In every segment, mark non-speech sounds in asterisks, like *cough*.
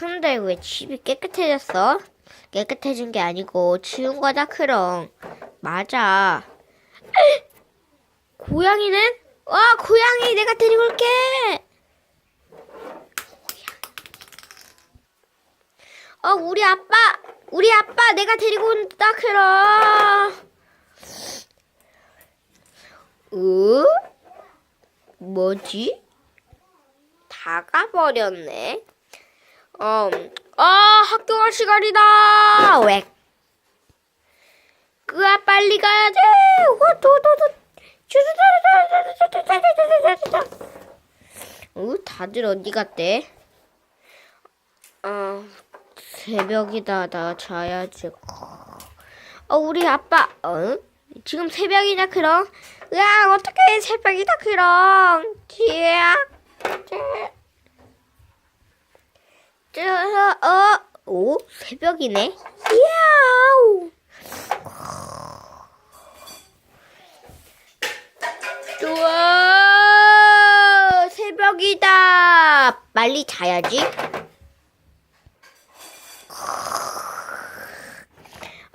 근데 왜 집이 깨끗해졌어? 깨끗해진 게 아니고 치운 거다 크롱. 맞아. *laughs* 고양이는? 와 고양이 내가 데리고 올게. 어 우리 아빠 우리 아빠 내가 데리고 온다 크롱. 으? 뭐지? 다 가버렸네. 어, 아, 학교 갈 시간이다! 왜? 그아, 빨리 가야 돼! 어, 다들 어디 갔대? 어, 새벽이다. 나 자야지. 어, 우리 아빠, 어? 지금 새벽이냐, 그럼? 으아, 어떡해, 새벽이다, 그럼. 지야. 저, 어, 오, 새벽이네. 야우. 좋아, 새벽이다. 빨리 자야지.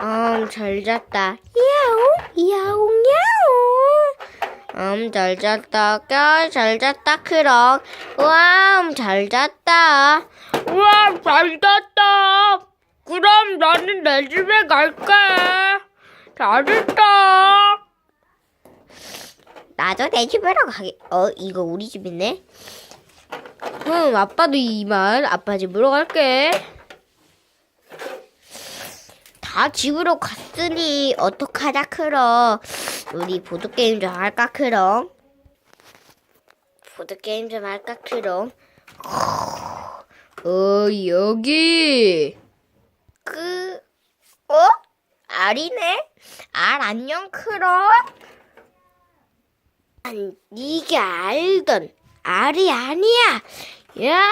음, 잘 잤다. 야옹, 야옹, 야옹. 음, 잘 잤다. 까, 잘 잤다, 크롱. 와, 음, 잘 잤다. 우와, 잘 잤다. 그럼 나는 내 집에 갈게. 잘했다. 나도 내 집으로 가게. 어, 이거 우리 집이네. 응, 아빠도 이만 아빠 집으로 갈게. 다 집으로 갔으니 어떡하자, 크롱. 우리 보드게임 좀 할까, 크롱? 보드게임 좀 할까, 크롱? 어, 여기. 그, 어? 알이네? 알 안녕, 크롱? 아니, 네가 알던 알이 아니야. 야!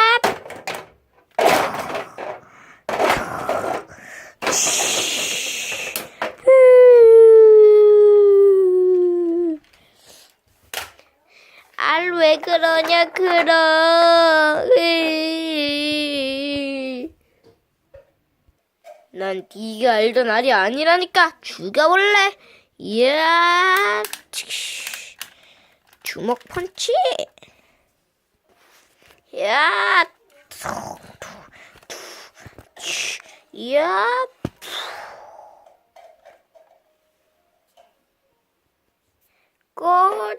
알 왜 그러냐, 크롱? 난 네가 알던 알이 아니라니까 죽여볼래. 이야, 치. 주먹 펀치. 야. 야, 꼬,